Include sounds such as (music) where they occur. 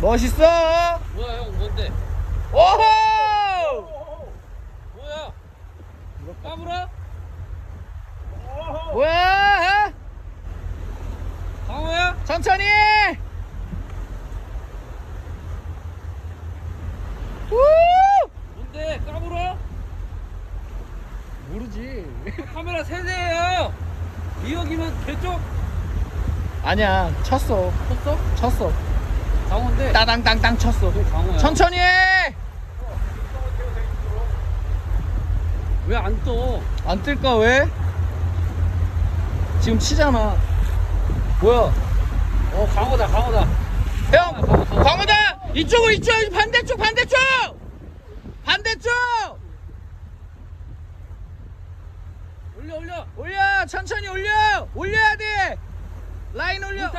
멋있어 뭐야 형 뭔데? 오호 뭐야? 까불어? 뭐야 강호야? 천천히 우! 뭔데? 까불어? 모르지 (laughs) 카메라 세대예요. 미역이면 개쪽 아니야 쳤어 컸어? 쳤어 강호인데. 따당땅땅 쳤어 그 강호야. 천천히 해! 왜 안 떠? 안 뜰까 왜? 지금 치잖아 뭐야 어 강호다 강호다. 형 광호다 이쪽으로 이쪽 반대쪽 반대쪽 반대쪽 올려 올려. 올려 천천히 올려 올려야 돼